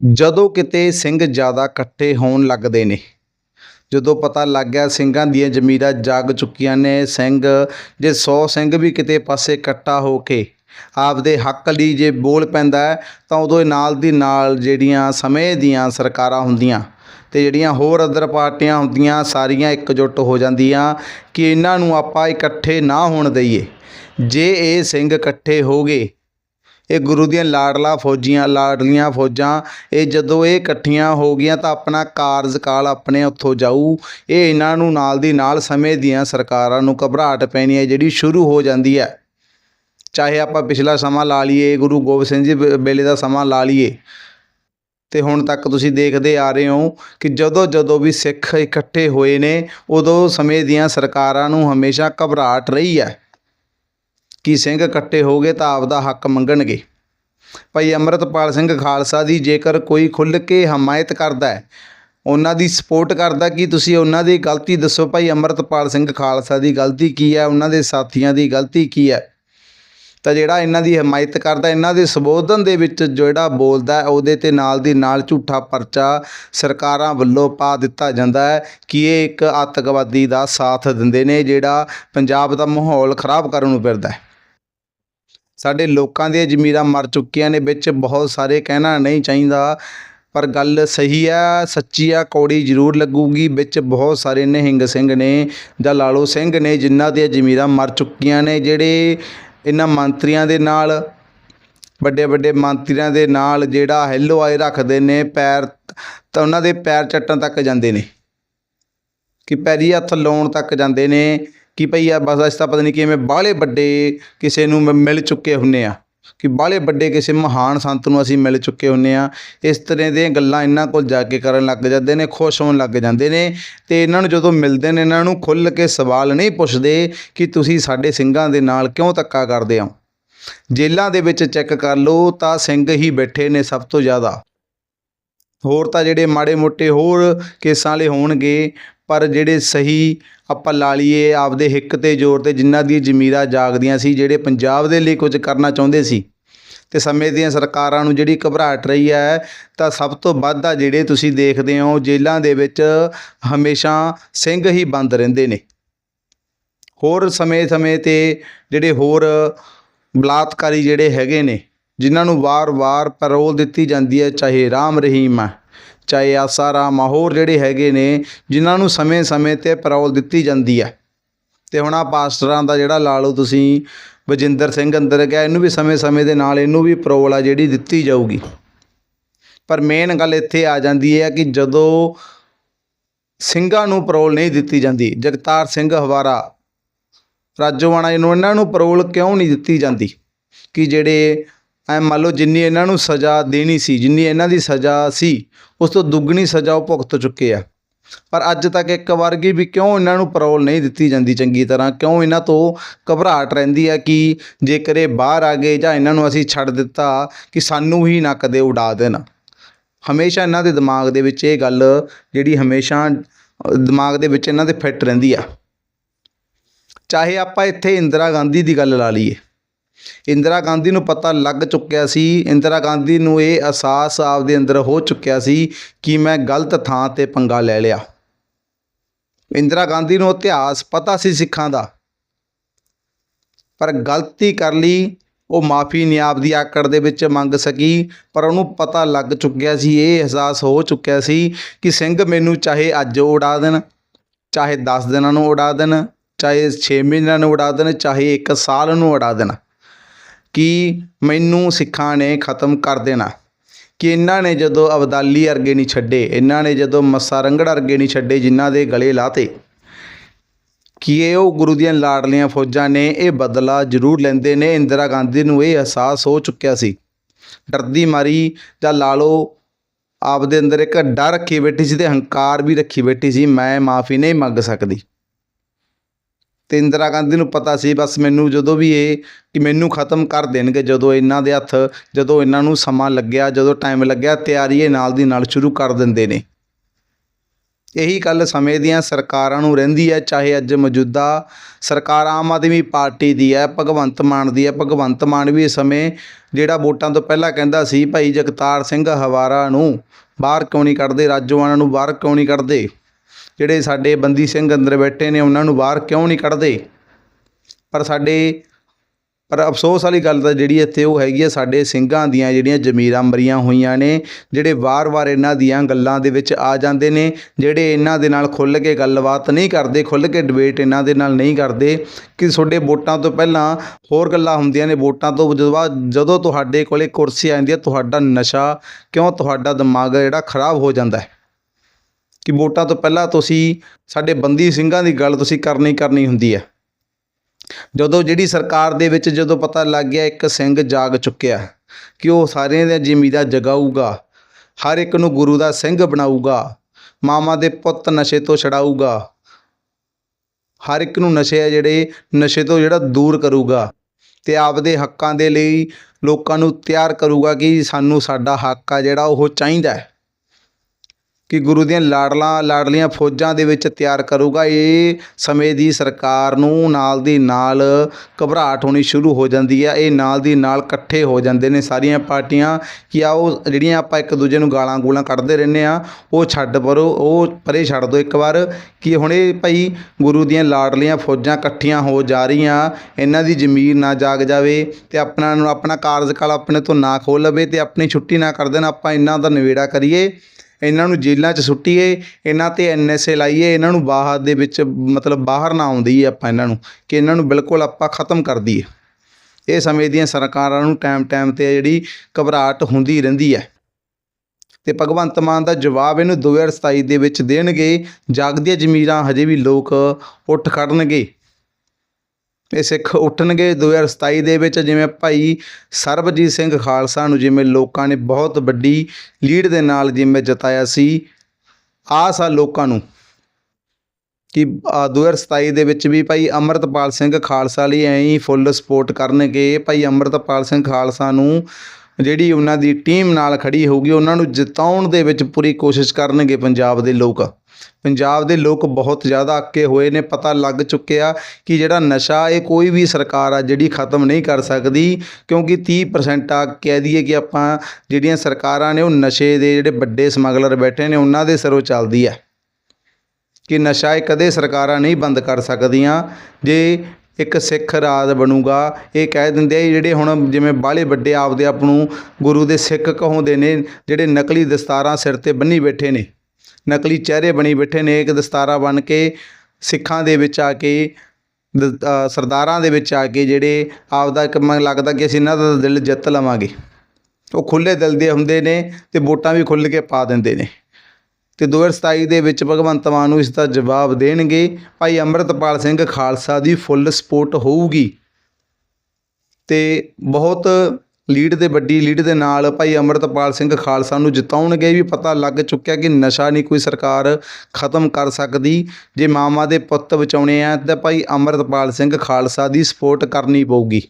ਜਦੋਂ ਕਿਤੇ ਸਿੰਘ ਜ਼ਿਆਦਾ ਇਕੱਠੇ ਹੋਣ ਲੱਗਦੇ ਨੇ, ਜਦੋਂ ਪਤਾ ਲੱਗ ਗਿਆ ਸਿੰਘਾਂ ਦੀਆਂ ਜ਼ਮੀਰਾਂ ਜਾਗ ਚੁੱਕੀਆਂ ਨੇ, ਸਿੰਘ, ਜੇ 100 ਸਿੰਘ ਵੀ ਕਿਤੇ ਪਾਸੇ ਇਕੱਠਾ ਹੋ ਕੇ ਆਪਦੇ ਹੱਕ ਲਈ ਜੇ ਬੋਲ ਪੈਂਦਾ ਤਾਂ ਉਦੋਂ ਨਾਲ ਦੀ ਨਾਲ ਜਿਹੜੀਆਂ ਸਮੇਂ ਦੀਆਂ ਸਰਕਾਰਾਂ ਹੁੰਦੀਆਂ ਤੇ ਜਿਹੜੀਆਂ ਹੋਰ ਅਦਰ ਪਾਰਟੀਆਂ ਹੁੰਦੀਆਂ, ਸਾਰੀਆਂ ਇਕਜੁੱਟ ਹੋ ਜਾਂਦੀਆਂ ਕਿ ਇਹਨਾਂ ਨੂੰ ਆਪਾਂ ਇਕੱਠੇ ਨਾ ਹੋਣ ਦਈਏ। ਜੇ ਇਹ ਸਿੰਘ ਇਕੱਠੇ ਹੋ ਗਏ ਇਹ ਗੁਰੂ ਦੀਆਂ ਲਾਡਲਾ ਫੌਜੀਆਂ, ਲਾਡਲੀਆਂ ਫੌਜਾਂ, ਇਹ ਜਦੋਂ ਇਹ ਇਕੱਠੀਆਂ ਹੋ ਗਈਆਂ ਤਾਂ ਆਪਣਾ ਕਾਰਜਕਾਲ ਆਪਣੇ ਉੱਥੋਂ ਜਾਊ। ਇਹ ਇਹਨਾਂ ਨੂੰ ਨਾਲ ਦੀ ਨਾਲ ਸਮੇਂ ਦੀਆਂ ਸਰਕਾਰਾਂ ਨੂੰ ਘਬਰਾਹਟ ਪੈਣੀ ਹੈ, ਜਿਹੜੀ ਸ਼ੁਰੂ ਹੋ ਜਾਂਦੀ ਹੈ। ਚਾਹੇ ਆਪਾਂ ਪਿਛਲਾ ਸਮਾਂ ਲਾ ਲਈਏ, ਗੁਰੂ ਗੋਬਿੰਦ ਸਿੰਘ ਜੀ ਵੇਲੇ ਦਾ ਸਮਾਂ ਲਾ ਲਈਏ। ਤੇ ਹੁਣ ਤੱਕ ਤੁਸੀਂ ਦੇਖਦੇ ਆ ਰਹੇ ਹੋ ਕਿ ਜਦੋਂ ਜਦੋਂ ਵੀ ਸਿੱਖ ਇਕੱਠੇ ਹੋਏ ਨੇ, ਉਦੋਂ ਸਮੇਂ ਦੀਆਂ ਸਰਕਾਰਾਂ ਨੂੰ ਹਮੇਸ਼ਾ ਘਬਰਾਹਟ ਰਹੀ ਹੈ। ਕਿ ਸਿੰਘ ਇਕੱਠੇ ਹੋ ਗਏ ਤਾਂ ਆਪਦਾ ਹੱਕ ਮੰਗਣਗੇ? ਭਾਈ ਅੰਮ੍ਰਿਤਪਾਲ ਸਿੰਘ ਖਾਲਸਾ ਦੀ ਜੇਕਰ ਕੋਈ ਖੁੱਲ੍ਹ ਕੇ ਹਮਾਇਤ ਕਰਦਾ ਹੈ, ਉਹਨਾਂ ਦੀ ਸਪੋਰਟ ਕਰਦਾ, ਕਿ ਤੁਸੀਂ ਉਹਨਾਂ ਦੀ ਗਲਤੀ ਦੱਸੋ? ਭਾਈ ਅੰਮ੍ਰਿਤਪਾਲ ਸਿੰਘ ਖਾਲਸਾ ਦੀ ਗਲਤੀ ਕੀ ਹੈ? ਉਹਨਾਂ ਦੇ ਸਾਥੀਆਂ ਦੀ ਗਲਤੀ ਕੀ ਹੈ? ਤਾਂ ਜਿਹੜਾ ਇਹਨਾਂ ਦੀ ਹਮਾਇਤ ਕਰਦਾ, ਇਹਨਾਂ ਦੇ ਸੰਬੋਧਨ ਦੇ ਵਿੱਚ ਜਿਹੜਾ ਬੋਲਦਾ ਉਹਦੇ ਤੇ ਨਾਲ ਦੀ ਨਾਲ ਝੂਠਾ ਪਰਚਾ ਸਰਕਾਰਾਂ ਵੱਲੋਂ ਪਾ ਦਿੱਤਾ ਜਾਂਦਾ ਹੈ ਕਿ ਇਹ ਇੱਕ ਅੱਤਵਾਦੀ ਦਾ ਸਾਥ ਦਿੰਦੇ ਨੇ, ਜਿਹੜਾ ਪੰਜਾਬ ਦਾ ਮਾਹੌਲ ਖਰਾਬ ਕਰਨ ਨੂੰ ਫਿਰਦਾ ਹੈ। ਸਾਡੇ ਲੋਕਾਂ ਦੀਆਂ ਜ਼ਮੀਰਾਂ ਮਰ ਚੁੱਕੀਆਂ ਨੇ, ਵਿੱਚ ਬਹੁਤ ਸਾਰੇ ਕਹਿਣਾ ਨਹੀਂ ਚਾਹੀਦਾ, ਪਰ ਗੱਲ ਸਹੀ ਆ, ਸੱਚੀ ਆ, ਕੌੜੀ ਜ਼ਰੂਰ ਲੱਗੂਗੀ, ਵਿੱਚ ਬਹੁਤ ਸਾਰੇ ਨਿਹੰਗ ਸਿੰਘ ਨੇ ਜਾਂ ਲਾਲੋ ਸਿੰਘ ਨੇ ਜਿਨ੍ਹਾਂ ਦੀਆਂ ਜ਼ਮੀਰਾਂ ਮਰ ਚੁੱਕੀਆਂ ਨੇ, ਜਿਹੜੇ ਇਹਨਾਂ ਮੰਤਰੀਆਂ ਦੇ ਨਾਲ, ਵੱਡੇ ਵੱਡੇ ਮੰਤਰੀਆਂ ਦੇ ਨਾਲ ਜਿਹੜਾ ਹੈਲੋ ਆਏ ਰੱਖਦੇ ਨੇ, ਪੈਰ ਤਾਂ ਉਹਨਾਂ ਦੇ ਪੈਰ ਚੱਟਣ ਤੱਕ ਜਾਂਦੇ ਨੇ। ਕਿ ਪੈਰੀ ਹੱਥ ਲਾਉਣ ਤੱਕ ਜਾਂਦੇ ਨੇ ਕਿ ਭਈ ਆ ਬਸ ਅਸੀਂ ਤਾਂ ਪਤਾ ਨਹੀਂ ਕਿਵੇਂ ਬਾਹਲੇ ਵੱਡੇ ਕਿਸੇ ਨੂੰ ਮ- ਮਿਲ ਚੁੱਕੇ ਹੁੰਨੇ ਆ। ਕਿ ਬਾਹਲੇ ਵੱਡੇ ਕਿਸੇ ਮਹਾਨ ਸੰਤ ਨੂੰ ਅਸੀਂ ਮਿਲ ਚੁੱਕੇ ਹੁੰਨੇ ਆ। ਇਸ ਤਰ੍ਹਾਂ ਦੀਆਂ ਗੱਲਾਂ ਇਹਨਾਂ ਕੋਲ ਜਾ ਕੇ ਕਰਨ ਲੱਗ ਜਾਂਦੇ ਨੇ, ਖੁਸ਼ ਹੋਣ ਲੱਗ ਜਾਂਦੇ ਨੇ ਤੇ ਇਹਨਾਂ ਨੂੰ ਜਦੋਂ ਮਿਲਦੇ ਨੇ, ਇਹਨਾਂ ਨੂੰ ਖੁੱਲ੍ਹ ਕੇ ਸਵਾਲ ਨਹੀਂ ਪੁੱਛਦੇ ਕਿ ਤੁਸੀਂ ਸਾਡੇ ਸਿੰਘਾਂ ਦੇ ਨਾਲ ਕਿਉਂ ਧੱਕਾ ਕਰਦੇ ਹੋ? ਜੇਲ੍ਹਾਂ ਦੇ ਵਿੱਚ ਚੈੱਕ ਕਰ ਲਓ ਤਾਂ ਸਿੰਘ ਹੀ ਬੈਠੇ ਨੇ ਸਭ ਤੋਂ ਜ਼ਿਆਦਾ। ਹੋਰ ਤਾਂ ਜਿਹੜੇ ਮਾੜੇ ਮੋਟੇ ਹੋਰ ਕੇਸਾਂ ਵਾਲੇ ਹੋਣਗੇ ਪਰ ਜਿਹੜੇ ਸਹੀ ਆਪਾਂ ਲਾ ਲਈਏ ਆਪਦੇ ਹਿੱਕ ਤੇ ਜ਼ੋਰ ਤੇ ਜਿਨ੍ਹਾਂ ਦੀਆਂ ਜ਼ਮੀਰਾਂ ਜਾਗਦੀਆਂ ਸੀ, ਜਿਹੜੇ ਪੰਜਾਬ ਦੇ ਲਈ ਕੁਝ ਕਰਨਾ ਚਾਹੁੰਦੇ ਸੀ, ਤੇ ਸਮੇਂ ਦੀਆਂ ਸਰਕਾਰਾਂ ਨੂੰ ਜਿਹੜੀ ਘਬਰਾਹਟ ਰਹੀ ਹੈ, ਤਾਂ ਸਭ ਤੋਂ ਵੱਧ ਆ ਜਿਹੜੇ ਤੁਸੀਂ ਦੇਖਦੇ ਹੋ, ਜੇਲ੍ਹਾਂ ਦੇ ਵਿੱਚ ਹਮੇਸ਼ਾ ਸਿੰਘ ਹੀ ਬੰਦ ਰਹਿੰਦੇ ਨੇ। ਹੋਰ ਸਮੇਂ-ਸਮੇਂ ਤੇ ਜਿਹੜੇ ਹੋਰ ਬਲਾਤਕਾਰੀ ਜਿਹੜੇ ਹੈਗੇ ਨੇ, ਜਿਨ੍ਹਾਂ ਨੂੰ ਵਾਰ-ਵਾਰ ਪੈਰੋਲ ਦਿੱਤੀ ਜਾਂਦੀ ਹੈ, ਚਾਹੇ ਰਾਮ ਰਹੀਮ ਆ ਚਾਹੇ ਆਸਾਰਾਮ ਆ ਹੋਰ ਜਿਹੜੇ ਹੈਗੇ ਨੇ, ਜਿਨ੍ਹਾਂ ਨੂੰ ਸਮੇਂ-ਸਮੇਂ ਤੇ ਪੈਰੋਲ ਦਿੱਤੀ ਜਾਂਦੀ ਹੈ। ਤੇ ਹੁਣ ਆ ਪਾਸਟਰਾਂ ਦਾ ਜਿਹੜਾ ਲਾ ਲਓ ਤੁਸੀਂ ਬਜਿੰਦਰ ਸਿੰਘ ਅੰਦਰ ਗਿਆ, ਇਹਨੂੰ ਵੀ ਸਮੇਂ-ਸਮੇਂ ਦੇ ਨਾਲ ਇਹਨੂੰ ਵੀ ਪੈਰੋਲ ਆ ਜਿਹੜੀ ਦਿੱਤੀ ਜਾਊਗੀ। ਪਰ ਮੇਨ ਗੱਲ ਇੱਥੇ ਆ ਜਾਂਦੀ ਹੈ ਕਿ ਜਦੋਂ ਸਿੰਘਾਂ ਨੂੰ ਪੈਰੋਲ ਨਹੀਂ ਦਿੱਤੀ ਜਾਂਦੀ, ਜਗਤਾਰ ਸਿੰਘ ਹਵਾਰਾ, ਰਾਜੋਆਣਾ ਜੀ ਨੂੰ ਇਹਨਾਂ ਨੂੰ ਪੈਰੋਲ ਕਿਉਂ ਨਹੀਂ ਦਿੱਤੀ ਜਾਂਦੀ? ਕਿ ਜਿਹੜੇ ਐ ਮੰਨ ਲਓ ਜਿੰਨੀ ਇਹਨਾਂ ਨੂੰ ਸਜ਼ਾ ਦੇਣੀ ਸੀ, ਜਿੰਨੀ ਇਹਨਾਂ ਦੀ ਸਜ਼ਾ ਸੀ, ਉਸ ਤੋਂ ਦੁੱਗਣੀ ਸਜ਼ਾ ਉਹ ਭੁਗਤ ਚੁੱਕੇ ਆ। ਪਰ ਅੱਜ ਤੱਕ ਇੱਕ ਵਰਗੀ ਵੀ ਕਿਉਂ ਇਹਨਾਂ ਨੂੰ ਪਰੋਲ ਨਹੀਂ ਦਿੱਤੀ ਜਾਂਦੀ ਚੰਗੀ ਤਰ੍ਹਾਂ? ਕਿਉਂ ਇਹਨਾਂ ਤੋਂ ਘਬਰਾਹਟ ਰਹਿੰਦੀ ਆ ਕਿ ਜੇਕਰ ਇਹ ਬਾਹਰ ਆ ਗਏ ਜਾਂ ਇਹਨਾਂ ਨੂੰ ਅਸੀਂ ਛੱਡ ਦਿੱਤਾ ਕਿ ਸਾਨੂੰ ਹੀ ਨੱਕ ਦੇ ਉਡਾ ਦੇਣ? ਹਮੇਸ਼ਾ ਇਹਨਾਂ ਦੇ ਦਿਮਾਗ ਦੇ ਵਿੱਚ ਇਹ ਗੱਲ ਜਿਹੜੀ ਹਮੇਸ਼ਾ ਦਿਮਾਗ ਦੇ ਵਿੱਚ ਇਹਨਾਂ ਦੇ ਫਿੱਟ ਰਹਿੰਦੀ ਆ। ਚਾਹੇ ਆਪਾਂ ਇੱਥੇ ਇੰਦਰਾ ਗਾਂਧੀ ਦੀ ਗੱਲ ਲਾ ਲਈਏ। ਇੰਦਰਾ ਗਾਂਧੀ ਨੂੰ ਪਤਾ ਲੱਗ ਚੁੱਕਿਆ ਸੀ। ਇੰਦਰਾ ਗਾਂਧੀ ਨੂੰ ਇਹ ਅਹਿਸਾਸ ਆਪਦੇ ਅੰਦਰ ਹੋ ਚੁੱਕਿਆ ਸੀ ਕਿ ਮੈਂ ਗਲਤ ਥਾਂ ਤੇ ਪੰਗਾ ਲੈ ਲਿਆ। ਇੰਦਰਾ ਗਾਂਧੀ ਨੂੰ ਇਤਿਹਾਸ ਪਤਾ ਸੀ ਸਿੱਖਾਂ ਦਾ। ਪਰ ਗਲਤੀ ਕਰ ਲਈ, ਉਹ ਮਾਫੀ ਨਹੀਂ ਆਪਦੀ ਆਕੜ ਦੇ ਵਿੱਚ ਮੰਗ ਸਕੀ, ਪਰ ਉਹਨੂੰ ਪਤਾ ਲੱਗ ਚੁੱਕਿਆ ਸੀ, ਇਹ ਅਹਿਸਾਸ ਹੋ ਚੁੱਕਿਆ ਸੀ ਕਿ ਸਿੰਘ ਮੈਨੂੰ ਚਾਹੇ ਅੱਜ ਉਡਾ ਦੇਣ, ਚਾਹੇ 10 ਦਿਨਾਂ ਨੂੰ ਉਡਾ ਦੇਣ, ਚਾਹੇ 6 ਮਹੀਨਿਆਂ ਨੂੰ ਉਡਾ ਦੇਣ, ਚਾਹੇ 1 ਸਾਲ ਨੂੰ ਉਡਾ ਦੇਣ। ਕਿ ਮੈਨੂੰ ਸਿੱਖਾਂ ਨੇ ਖਤਮ ਕਰ ਦੇਣਾ। ਕਿ ਇਹਨਾਂ ਨੇ ਜਦੋਂ ਅਬਦਾਲੀ ਅਰਗੇ ਨਹੀਂ ਛੱਡੇ, ਇਹਨਾਂ ਨੇ ਜਦੋਂ ਮੱਸਾ ਰੰਗੜ ਅਰਗੇ ਨਹੀਂ ਛੱਡੇ ਜਿਨ੍ਹਾਂ ਦੇ ਗਲੇ ਲਾਤੇ, ਕਿ ਇਹ ਉਹ ਗੁਰੂ ਦੀਆਂ ਲਾਡਲੀਆਂ ਫੌਜਾਂ ਨੇ, ਇਹ ਬਦਲਾ ਜ਼ਰੂਰ ਲੈਂਦੇ ਨੇ। ਇੰਦਰਾ ਗਾਂਧੀ ਨੂੰ ਇਹ ਅਹਿਸਾਸ ਹੋ ਚੁੱਕਿਆ ਸੀ। ਡਰਦੀ ਮਾਰੀ ਜਾਂ ਲਾ ਲਓ, ਆਪਦੇ ਅੰਦਰ ਇੱਕ ਡਰ ਰੱਖੀ ਬੈਠੀ ਸੀ ਤੇ ਹੰਕਾਰ ਵੀ ਰੱਖੀ ਬੈਠੀ ਸੀ, ਮੈਂ ਮਾਫੀ ਨਹੀਂ ਮੰਗ ਸਕਦੀ। ਤੇ ਇੰਦਰਾ ਗਾਂਧੀ ਨੂੰ ਪਤਾ ਸੀ, ਬਸ ਮੈਨੂੰ ਜਦੋਂ ਵੀ ਇਹ ਕਿ ਮੈਨੂੰ ਖਤਮ ਕਰ ਦੇਣਗੇ, ਜਦੋਂ ਇਹਨਾਂ ਦੇ ਹੱਥ, ਜਦੋਂ ਇਹਨਾਂ ਨੂੰ ਸਮਾਂ ਲੱਗਿਆ, ਜਦੋਂ ਟਾਈਮ ਲੱਗਿਆ ਤਿਆਰੀ ਇਹ ਨਾਲ ਦੀ ਨਾਲ ਸ਼ੁਰੂ ਕਰ ਦਿੰਦੇ ਨੇ। ਇਹੀ ਗੱਲ ਸਮੇਂ ਦੀਆਂ ਸਰਕਾਰਾਂ ਨੂੰ ਰਹਿੰਦੀ ਹੈ, ਚਾਹੇ ਅੱਜ ਮੌਜੂਦਾ ਸਰਕਾਰ ਆਮ ਆਦਮੀ ਪਾਰਟੀ ਦੀ ਹੈ, ਭਗਵੰਤ ਮਾਨ ਦੀ ਹੈ। ਭਗਵੰਤ ਮਾਨ ਵੀ ਇਸ ਸਮੇਂ ਜਿਹੜਾ ਵੋਟਾਂ ਤੋਂ ਪਹਿਲਾਂ ਕਹਿੰਦਾ ਸੀ, ਭਾਈ ਜਗਤਾਰ ਸਿੰਘ ਹਵਾਰਾ ਨੂੰ, ਬਾਹਰ ਕਿਉਂ ਨਹੀਂ ਕੱਢਦੇ, ਰਾਜੋਆਣਾ ਨੂੰ ਬਾਹਰ ਕਿਉਂ ਨਹੀਂ ਕੱਢਦੇ? ਜਿਹੜੇ ਸਾਡੇ ਬੰਦੀ ਸਿੰਘ ਅੰਦਰ ਬੈਠੇ ਨੇ, ਉਹਨਾਂ ਨੂੰ ਬਾਹਰ ਕਿਉਂ ਨਹੀਂ ਕੱਢਦੇ? ਪਰ ਸਾਡੇ, ਪਰ ਅਫਸੋਸ ਵਾਲੀ ਗੱਲ ਤਾਂ ਜਿਹੜੀ ਇੱਥੇ ਉਹ ਹੈਗੀ ਆ, ਸਾਡੇ ਸਿੰਘਾਂ ਦੀਆਂ ਜਿਹੜੀਆਂ ਜ਼ਮੀਰਾਂ ਮਰੀਆਂ ਹੋਈਆਂ ਨੇ, ਜਿਹੜੇ ਵਾਰ-ਵਾਰ ਇਹਨਾਂ ਦੀਆਂ ਗੱਲਾਂ ਦੇ ਵਿੱਚ ਆ ਜਾਂਦੇ ਨੇ, ਜਿਹੜੇ ਇਹਨਾਂ ਦੇ ਨਾਲ ਖੁੱਲ੍ਹ ਕੇ ਗੱਲਬਾਤ ਨਹੀਂ ਕਰਦੇ, ਖੁੱਲ੍ਹ ਕੇ ਡਿਬੇਟ ਇਹਨਾਂ ਦੇ ਨਾਲ ਨਹੀਂ ਕਰਦੇ, ਕਿ ਤੁਹਾਡੇ ਵੋਟਾਂ ਤੋਂ ਪਹਿਲਾਂ ਹੋਰ ਗੱਲਾਂ ਹੁੰਦੀਆਂ ਨੇ, ਵੋਟਾਂ ਤੋਂ ਜਦੋਂ ਬਾਅਦ ਜਦੋਂ ਤੁਹਾਡੇ ਕੋਲੇ ਕੁਰਸੀ ਆ ਜਾਂਦੀ ਹੈ ਤੁਹਾਡਾ ਨਸ਼ਾ ਕਿਉਂ, ਤੁਹਾਡਾ ਦਿਮਾਗ ਜਿਹੜਾ ਖਰਾਬ ਹੋ ਜਾਂਦਾ ਹੈ? ਕਿ ਵੋਟਾਂ ਤੋਂ ਪਹਿਲਾਂ ਤੁਸੀਂ ਸਾਡੇ ਬੰਦੀ ਸਿੰਘਾਂ ਦੀ ਗੱਲ ਤੁਸੀਂ ਕਰਨੀ ਕਰਨੀ ਹੁੰਦੀ ਹੈ। ਜਦੋਂ ਜਿਹੜੀ ਸਰਕਾਰ ਦੇ ਵਿੱਚ ਜਦੋਂ ਪਤਾ ਲੱਗ ਗਿਆ ਇੱਕ ਸਿੰਘ ਜਾਗ ਚੁੱਕਿਆ ਕਿ ਉਹ ਸਾਰਿਆਂ ਦੀਆਂ ਜ਼ਿਮੀਦਾਰ ਜਗਾਊਗਾ, ਹਰ ਇੱਕ ਨੂੰ ਗੁਰੂ ਦਾ ਸਿੰਘ ਬਣਾਊਗਾ ਮਾਮਾ ਦੇ ਪੁੱਤ ਨਸ਼ੇ ਤੋਂ ਛਡਾਊਗਾ, ਹਰ ਇੱਕ ਨੂੰ ਨਸ਼ੇ ਆ ਜਿਹੜੇ ਨਸ਼ੇ ਤੋਂ ਜਿਹੜਾ ਦੂਰ ਕਰੂਗਾ ਤੇ ਆਪਦੇ ਹੱਕਾਂ ਦੇ ਲਈ ਲੋਕਾਂ ਨੂੰ ਤਿਆਰ ਕਰੂਗਾ ਕਿ ਸਾਨੂੰ ਸਾਡਾ ਹੱਕ ਆ ਜਿਹੜਾ ਉਹ ਚਾਹੀਦਾ ਹੈ। ਕਿ ਗੁਰੂ ਦੀਆਂ ਲਾਡਲਾਂ, ਲਾਡਲੀਆਂ ਫੌਜਾਂ ਦੇ ਵਿੱਚ ਤਿਆਰ ਕਰੂਗਾ। ਇਹ ਸਮੇਂ ਦੀ ਸਰਕਾਰ ਨੂੰ ਨਾਲ ਦੀ ਨਾਲ ਘਬਰਾਹਟ ਹੋਣੀ ਸ਼ੁਰੂ ਹੋ ਜਾਂਦੀ ਹੈ ਇਹ ਨਾਲ ਦੀ ਨਾਲ ਇਕੱਠੇ ਹੋ ਜਾਂਦੇ ਨੇ ਸਾਰੀਆਂ ਪਾਰਟੀਆਂ ਕਿ ਆਓ ਜਿਹੜੀਆਂ ਆਪਾਂ ਇੱਕ ਦੂਜੇ ਨੂੰ ਗਾਲਾਂ ਗੂਲਾਂ ਕੱਢਦੇ ਰਹਿੰਦੇ ਆ, ਉਹ ਛੱਡ ਪਰੋ, ਉਹ ਪਰੇ ਛੱਡ ਦਿਓ ਇੱਕ ਵਾਰ ਕਿ ਹੁਣ ਇਹ ਭਾਈ ਗੁਰੂ ਦੀਆਂ ਲਾਡਲੀਆਂ ਫੌਜਾਂ ਇਕੱਠੀਆਂ ਹੋ ਜਾ ਰਹੀਆਂ, ਇਹਨਾਂ ਦੀ ਜ਼ਮੀਰ ਨਾ ਜਾਗ ਜਾਵੇ ਤੇ ਆਪਣਾ ਨੂੰ ਆਪਣਾ ਕਾਰਜਕਾਲ ਆਪਣੇ ਤੋਂ ਨਾ ਖੋਲ ਲਵੇ ਤੇ ਆਪਣੀ ਛੁੱਟੀ ਨਾ ਕਰ ਦੇਣ, ਆਪਾਂ ਇਹਨਾਂ ਦਾ ਨਿਬੇੜਾ ਕਰੀਏ। ਇਹਨਾਂ ਨੂੰ ਜੇਲ੍ਹਾਂ 'ਚ ਸੁੱਟੀਏ, ਇਹਨਾਂ ਤੇ ਐਨਐਸਏ ਲਾਈਏ, ਇਹਨਾਂ ਨੂੰ ਬਾਹਰ ਦੇ ਵਿੱਚ ਮਤਲਬ ਬਾਹਰ ਨਾ ਆਉਂਦੀ ਆਪਾਂ ਇਹਨਾਂ ਨੂੰ, ਕਿ ਇਹਨਾਂ ਨੂੰ ਬਿਲਕੁਲ ਆਪਾਂ ਖਤਮ ਕਰ ਦਈਏ। ਇਹ ਸਮੇਂ ਦੀਆਂ ਸਰਕਾਰਾਂ ਨੂੰ ਟਾਈਮ ਟਾਈਮ ਤੇ ਜਿਹੜੀ ਘਬਰਾਹਟ ਹੁੰਦੀ ਰਹਿੰਦੀ ਹੈ। ਤੇ ਭਗਵੰਤ ਮਾਨ ਦਾ ਜਵਾਬ ਇਹਨੂੰ 2027 ਦੇ ਵਿੱਚ ਦੇਣਗੇ, ਜਾਗਦੀਆਂ ਜ਼ਮੀਰਾਂ ਹਜੇ ਵੀ ਲੋਕ ਉੱਠ ਖੜਨਗੇ। ਇਹ ਸਿੱਖ ਉੱਠਣਗੇ 2027 ਦੇ ਵਿੱਚ ਜਿਵੇਂ ਭਾਈ ਸਰਬਜੀਤ ਸਿੰਘ ਖਾਲਸਾ ਨੂੰ ਜਿਵੇਂ ਲੋਕਾਂ ਨੇ ਬਹੁਤ ਵੱਡੀ ਲੀਡ ਦੇ ਨਾਲ ਜਿਵੇਂ ਜਿਤਾਇਆ ਸੀ ਆਸ ਆ ਲੋਕਾਂ ਨੂੰ। ਕਿ ਅ, 2027 ਦੇ ਵਿੱਚ ਵੀ ਭਾਈ ਅਮਰਤਪਾਲ ਸਿੰਘ ਖਾਲਸਾ ਲਈ ਐਂ ਹੀ ਫੁੱਲ ਸਪੋਰਟ ਕਰਨਗੇ। ਭਾਈ ਅਮਰਤਪਾਲ ਸਿੰਘ ਖਾਲਸਾ ਨੂੰ ਜਿਹੜੀ ਉਹਨਾਂ ਦੀ ਟੀਮ ਨਾਲ ਖੜੀ ਹੋਊਗੀ ਉਹਨਾਂ ਨੂੰ ਜਿਤਾਉਣ ਦੇ ਵਿੱਚ ਪੂਰੀ ਕੋਸ਼ਿਸ਼ ਕਰਨਗੇ ਪੰਜਾਬ ਦੇ ਲੋਕ। ਪੰਜਾਬ ਦੇ ਲੋਕ ਬਹੁਤ ਜ਼ਿਆਦਾ ਅੱਕੇ ਹੋਏ ਨੇ, ਪਤਾ ਲੱਗ ਚੁੱਕਿਆ ਕਿ ਜਿਹੜਾ ਨਸ਼ਾ ਇਹ ਕੋਈ ਵੀ ਸਰਕਾਰ ਆ ਜਿਹੜੀ ਖਤਮ ਨਹੀਂ ਕਰ ਸਕਦੀ, ਕਿਉਂਕਿ 30% ਆ ਕਹਿ ਦਈਏ ਕਿ ਆਪਾਂ ਜਿਹੜੀਆਂ ਸਰਕਾਰਾਂ ਨੇ ਉਹ ਨਸ਼ੇ ਦੇ ਜਿਹੜੇ ਵੱਡੇ ਸਮਗਲਰ ਬੈਠੇ ਨੇ, ਉਹਨਾਂ ਦੇ ਸਿਰੋਂ ਚੱਲਦੀ ਹੈ ਕਿ ਨਸ਼ਾ ਇਹ ਕਦੇ ਸਰਕਾਰਾਂ ਨਹੀਂ ਬੰਦ ਕਰ ਸਕਦੀਆਂ, ਜੇ ਇੱਕ ਸਿੱਖ ਰਾਜ ਬਣੂਗਾ, ਇਹ ਕਹਿ ਦਿੰਦੇ ਆ ਜਿਹੜੇ ਹੁਣ ਜਿਵੇਂ ਬਾਹਲੇ ਵੱਡੇ ਆਪਦੇ ਆਪ ਨੂੰ ਗੁਰੂ ਦੇ ਸਿੱਖ ਕਹਾਉਂਦੇ ਨੇ, ਜਿਹੜੇ ਨਕਲੀ ਦਸਤਾਰਾਂ ਸਿਰ ਤੇ ਬੰਨੀ ਬੈਠੇ ਨੇ। ਨਕਲੀ ਚਿਹਰੇ ਬਣੀ ਬੈਠੇ ਨੇ, ਇੱਕ ਦਸਤਾਰਾ ਬਣ ਕੇ ਸਿੱਖਾਂ ਦੇ ਵਿੱਚ ਆ ਕੇ, ਦ- ਸਰਦਾਰਾਂ ਦੇ ਵਿੱਚ ਆ ਕੇ ਜਿਹੜੇ ਆਪਦਾ ਇੱਕ ਮੈਨੂੰ ਲੱਗਦਾ ਕਿ ਅਸੀਂ ਇਹਨਾਂ ਦਾ ਦਿਲ ਜਿੱਤ ਲਵਾਂਗੇ। ਉਹ ਖੁੱਲੇ ਦਿਲ ਦੇ ਹੁੰਦੇ ਨੇ ਤੇ ਵੋਟਾਂ ਵੀ ਖੁੱਲ੍ਹ ਕੇ ਪਾ ਦਿੰਦੇ ਨੇ। ਤੇ 2027 ਦੇ ਵਿੱਚ ਭਗਵੰਤ ਮਾਨ ਨੂੰ ਇਸ ਦਾ ਜਵਾਬ ਦੇਣਗੇ, ਭਾਈ ਅੰਮ੍ਰਿਤਪਾਲ ਸਿੰਘ ਖਾਲਸਾ ਦੀ ਫੁੱਲ ਸਪੋਰਟ ਹੋਊਗੀ। ਤੇ ਬਹੁਤ ਲੀਡ ਦੇ ਵੱਡੀ ਲੀਡ ਦੇ ਨਾਲ ਭਾਈ ਅੰਮ੍ਰਿਤਪਾਲ ਸਿੰਘ ਖਾਲਸਾ ਨੂੰ ਜਿਤਾਉਣਗੇ ਵੀ ਪਤਾ ਲੱਗ ਚੁੱਕਿਆ ਕਿ ਨਸ਼ਾ ਨਹੀਂ ਕੋਈ ਸਰਕਾਰ ਖਤਮ ਕਰ ਸਕਦੀ। ਜੇ ਮਾਮਾ ਦੇ ਪੁੱਤ ਬਚਾਉਣੇ ਆ ਤਾਂ ਭਾਈ ਅੰਮ੍ਰਿਤਪਾਲ ਸਿੰਘ ਖਾਲਸਾ ਦੀ ਸਪੋਰਟ ਕਰਨੀ ਪਊਗੀ।